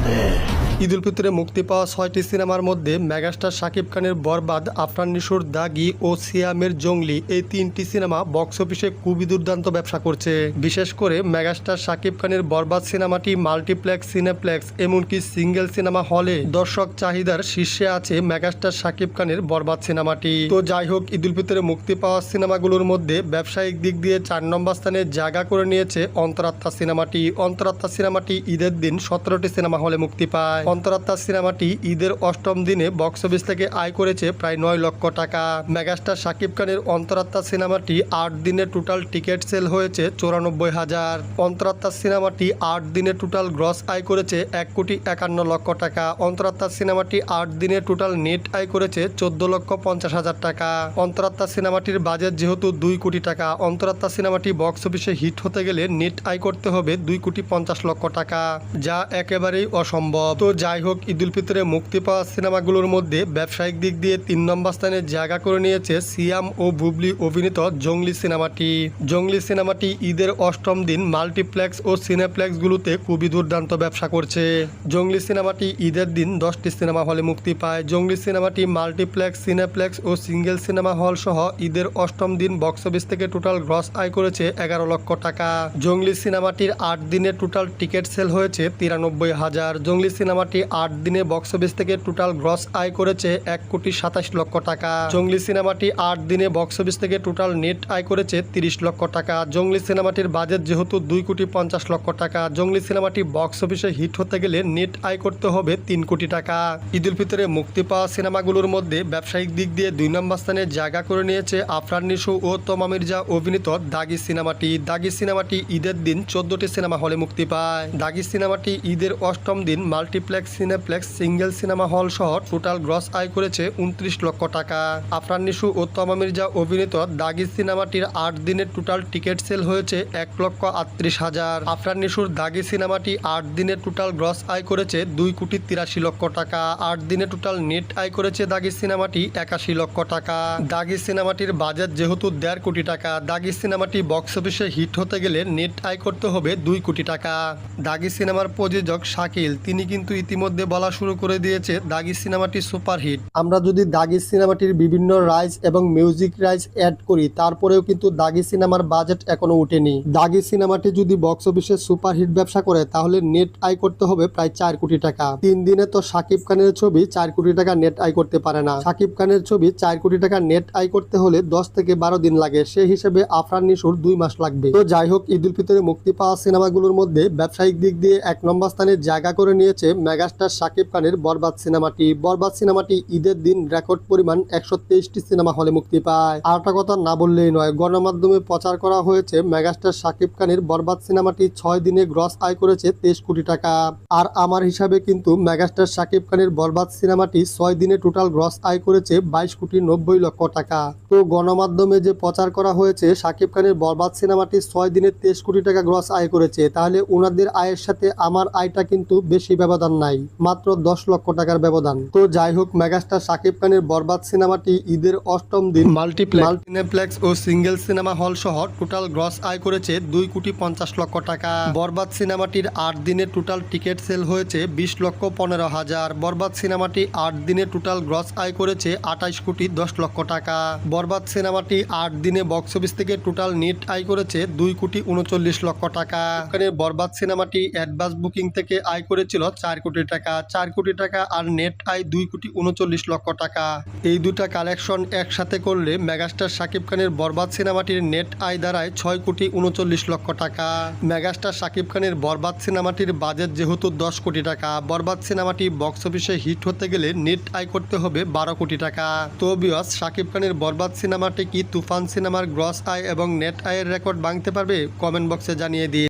で。दे ঈদ উল ফিতরে মুক্তি পাওয়া ছয়টি সিনেমার মধ্যে মেগাস্টার শাকিব খানের বরবাদ, আফরান নিশোর দাগি ও সিয়ামের জঙ্গলি এই তিনটি সিনেমা বক্স অফিসে খুবই দুর্দান্ত ব্যবসা করছে। বিশেষ করে মেগাস্টার শাকিব খানের বরবাদ সিনেমাটি মাল্টিপ্লেক্স, সিনেপ্লেক্স এমনকি সিঙ্গেল সিনেমা হলে দর্শক চাহিদার শীর্ষে আছে মেগাস্টার শাকিব খানের বরবাদ সিনেমাটি। তো যাই হোক ঈদ উল ফিতরে মুক্তি পাওয়া সিনেমাগুলোর মধ্যে ব্যবসায়িক দিক দিয়ে চার নম্বর স্থানে জায়গা করে নিয়েছে অন্তরাত্মা সিনেমাটি। অন্তরাত্মা সিনেমাটি ঈদের দিন সতেরোটি সিনেমা হলে মুক্তি পায়। অন্তরাত্মা সিনেমাটি ঈদের অষ্টম দিনে বক্স অফিস থেকে আয় করেছে প্রায় নয় লক্ষ টাকা। মেগাস্টার শাকিব খানের অন্তরাত্মা সিনেমাটি আট দিনে টোটাল টিকিট সেল হয়েছে চৌরানব্বই হাজার। অন্তরাত্মা সিনেমাটি আট দিনে টোটাল গ্রস আয় করেছে এক কোটি একান্ন লক্ষ টাকা। অন্তরাত্মা সিনেমাটি আট দিনে টোটাল নেট আয় করেছে চোদ্দ লক্ষ পঞ্চাশ হাজার টাকা। অন্তরাত্মা সিনেমাটির বাজেট যেহেতু দুই কোটি টাকা অন্তরাত্মা সিনেমাটি বক্স অফিসে হিট হতে গেলে নেট আয় করতে হবে দুই কোটি পঞ্চাশ লক্ষ টাকা, যা একেবারেই অসম্ভব। তো যাই হোক, ঈদ উল ফিতরে মুক্তি পাওয়া সিনেমাগুলোর মধ্যে ব্যবসায়িক দিক দিয়ে তিন নম্বর স্থানে জায়গা করে নিয়েছে সিয়াম ও বুবলি অভিনীত জঙ্গলি সিনেমাটি। জঙ্গলি সিনেমাটি ঈদের অষ্টম দিন মাল্টিপ্লেক্স ও সিনেপ্লেক্সগুলোতে খুবই দুর্দান্ত ব্যবসা করছে। জঙ্গলি সিনেমাটি ঈদের দিন দশটি সিনেমা হলে মুক্তি পায়। জঙ্গলি সিনেমাটি মাল্টিপ্লেক্স, সিনেপ্লেক্স ও সিঙ্গেল সিনেমা হল সহ ঈদের অষ্টম দিন বক্স অফিস থেকে টোটাল গ্রস আয় করেছে এগারো লক্ষ টাকা। জঙ্গলি সিনেমাটির আট দিনে টোটাল টিকিট সেল হয়েছে তিরানব্বই হাজার। জঙ্গলি সিনেমাটি আট দিনে বক্স অফিস থেকে টোটাল গ্রস আয় করেছে এক কোটি সাতাশ লক্ষ টাকা। জঙ্গলি সিনেমাটি আট দিনে বক্স অফিস থেকে টোটাল নেট আয় করেছে তিরিশ লক্ষ টাকা। জঙ্গলি সিনেমাটির বাজেট যেহেতু দুই কোটি পঞ্চাশ লক্ষ টাকা, জঙ্গলি সিনেমাটি বক্স অফিসে হিট হতে গেলে নেট আয় করতে হবে তিন কোটি টাকা। ঈদ উল ফিতরে মুক্তি পাওয়া সিনেমাগুলোর মধ্যে ব্যবসায়িক দিক দিয়ে দুই নম্বর স্থানে জায়গা করে নিয়েছে আফরান নিশু ও তমা মির্জা অভিনীত দাগি সিনেমাটি। দাগি সিনেমাটি ঈদের দিন চোদ্দটি সিনেমা হলে মুক্তি পায়। দাগি সিনেমাটি ঈদের অষ্টম দিন multiplex cineplex single cinema hall সহ টোটাল গ্রস আয় করেছে উনত্রিশ লক্ষ টাকা। আফরান নিশু ও তমা মির্জা অভিনীত দাগি সিনেমাটির আট দিনের টোটাল টিকিট সেল হয়েছে এক লক্ষ আটত্রিশ হাজার। আফরান নিশুর দাগি সিনেমাটি আট দিনে টোটাল গ্রস আয় করেছে দুই কোটি তিরাশি লক্ষ টাকা। আট দিনে টোটাল নেট আয় করেছে দাগি সিনেমাটি একাশি লক্ষ টাকা। দাগি সিনেমাটির বাজেট যেহেতু দেড় কোটি টাকা, দাগি সিনেমাটি বক্স অফিসে হিট হতে গেলে নেট আয় করতে হবে দুই কোটি টাকা। দাগি সিনেমার প্রযোজক শাকিল, তিনি কিন্তু ইতিমধ্যে বলা শুরু করে দিয়েছে দাগি সিনেমাটি সুপারহিট। আমরা যদি দাগি সিনেমাটির বিভিন্ন রাইজ এবং মিউজিক রাইজ অ্যাড করি, তারপরেও কিন্তু দাগি সিনেমার বাজেট এখনও উঠেনি। দাগি সিনেমাটি যদি বক্স অফিসে সুপারহিট ব্যবসা করে, তাহলে নেট আয় করতে হবে প্রায় চার কোটি টাকা। তিন দিনে তো সাকিব খানের ছবি চার কোটি টাকা নেট আয় করতে পারে না। সাকিব খানের ছবি চার কোটি টাকা নেট আয় করতে হলে দশ থেকে বারো দিন লাগে। সে হিসেবে আফরান নিশুর দুই মাস লাগবে। তো যাই হোক ঈদ উল ফিতরে মুক্তি পাওয়া সিনেমাগুলোর মধ্যে ব্যবসায়িক দিক দিয়ে এক নম্বর স্থানে জায়গা করে নিয়েছে মেগাস্টার সাকিব খানের বরবাদ সিনেমাটি। বরবাদ সিনেমাটি ঈদের দিন রেকর্ড পরিমাণ একশো তেইশটি সিনেমা হলে মুক্তি পায়। আর একটা কথা না বললেই নয়, গণমাধ্যমে প্রচার করা হয়েছে মেগাস্টার সাকিব খানের বরবাদ সিনেমাটি ছয় দিনে গ্রস আয় করেছে তেইশ কোটি টাকা। আর আমার হিসাবে কিন্তু মেগাস্টার সাকিব খানের বরবাদ সিনেমাটি ছয় দিনে টোটাল গ্রস আয় করেছে বাইশ কোটি নব্বই লক্ষ টাকা। তো গণমাধ্যমে যে প্রচার করা হয়েছে সাকিব খানের বরবাদ সিনেমাটি ছয় দিনে তেইশ কোটি টাকা গ্রস আয় করেছে। তাহলে ওনাদের আয়ের সাথে আমার আয়টা কিন্তু বেশি ব্যবধান নাই মাত্র দশ লক্ষ টাকার ব্যবধান। তো যাই হোক মেগাস্টার সাকিব খানের বরবাদ সিনেমাটি ঈদের অষ্টম দিন। মাল্টিপ্লেক্স। ও সিঙ্গেল সিনেমা হল সহ টোটাল গ্রস আয় করেছে দুই কোটি পঞ্চাশ লক্ষ টাকা। বরবাদ সিনেমাটির আট দিনে টোটাল টিকিট সেল হয়েছে বিশ লক্ষ পনেরো হাজার। বরবাদ সিনেমাটি আট দিনে টোটাল গ্রস আয় করেছে আঠাইশ কোটি দশ লক্ষ টাকা। বরবাদ সিনেমাটি আট দিনে বক্স অফিস থেকে টোটাল নেট আয় করেছে দুই কোটি উনচল্লিশ লক্ষ টাকা। এখানে বরবাদ সিনেমাটি অ্যাডভান্স বুকিং থেকে আয় করেছিল চার কোটি টাকা, চার কোটি টাকা আর নেট আয় দুই কোটি উনচল্লিশ লক্ষ টাকা। এই দুটা কালেকশন একসাথে করলে মেগাস্টার শাকিব খানের বরবাদ সিনেমাটির নেট আয় দাঁড়ায় ছয় কোটি উনচল্লিশ লক্ষ টাকা। মেগাস্টার শাকিব খানের বরবাদ সিনেমাটির বাজেট যেহেতু দশ কোটি টাকা, বরবাদ সিনেমাটি বক্স অফিসে হিট হতে গেলে নেট আয় করতে হবে বারো কোটি টাকা। তো বিয়স শাকিব খানের বরবাদ সিনেমাটি কি তুফান সিনেমার গ্রস আয় এবং নেট আয়ের রেকর্ড ভাঙতে পারবে? কমেন্ট বক্সে জানিয়ে দিয়ে